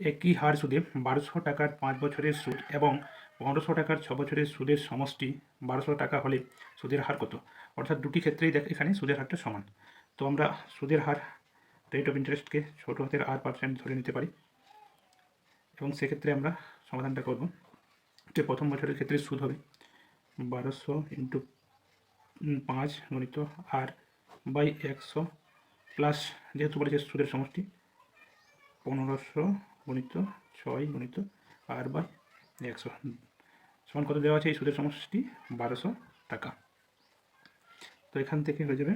একই হার সুদে বারোশো টাকার পাঁচ বছরের সুদ এবং পনেরোশো টাকার ছ বছরের সুদের সমষ্টি বারোশো টাকা হলে সুদের হার কত? অর্থাৎ দুটি ক্ষেত্রেই দেখ, এখানে সুদের হারটা সমান। তো আমরা সুদের হার রেট অফ ইন্টারেস্টকে ছোটো হাতের আর পার্সেন্ট ধরে নিতে পারি এবং সেক্ষেত্রে আমরা সমাধানটা করব যে প্রথম বছরের ক্ষেত্রে সুদ হবে বারোশো ইন্টু পাঁচ গণিত আর বাই একশো প্লাস যেহেতু বলেছে সুদের সমষ্টি পনেরোশো গণিত ছয় গণিত আর বাই একশো। সমান কত দেওয়া আছে এই সুদের সমষ্টি? বারোশো টাকা। তো এখান থেকে হয়ে যাবে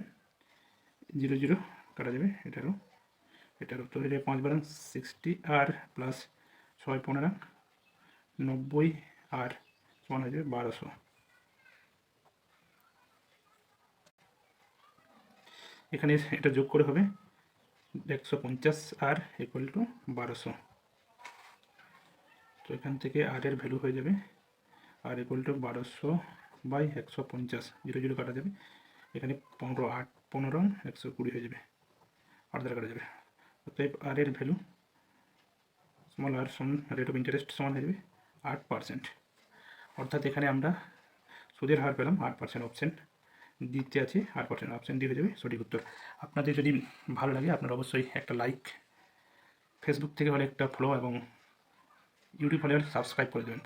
জিরো জিরো, কাটা যাবে এটারও এটারও। তো এটা পাঁচ বারাং সিক্সটি আর প্লাস ছয় পনেরো, নব্বই আর সমান হয়ে যাবে বারোশো। এখানে এটা যোগ করে হবে একশো পঞ্চাশ আর ইকুয়াল টু বারোশো। এখান থেকে আর এর ভ্যালু হয়ে যাবে আর ইকুয়াল টু বারোশো বাই একশো পঞ্চাশ জিরো জিরো কাটা যাবে। এখানে পনেরো আট, পনেরো, একশো কুড়ি হয়ে যাবে। আট দ্বারা কাটা যাবে। অতএব আর এর ভ্যালু স্মল আর সমান রেট অফ ইন্টারেস্ট সমান হয়ে যাবে আট পার্সেন্ট অর্থাৎ এখানে আমরা সুদের হার পেলাম আট পার্সেন্ট অপশন দিতে আছে আট পার্সেন্ট অপশান দিয়ে হয়ে যাবে সঠিক উত্তর। আপনাদের যদি ভালো লাগে আপনারা অবশ্যই একটা লাইক ফেসবুক থেকে হলে একটা ফলো এবং ইউটিউব হলে সাবস্ক্রাইব করে দেবেন।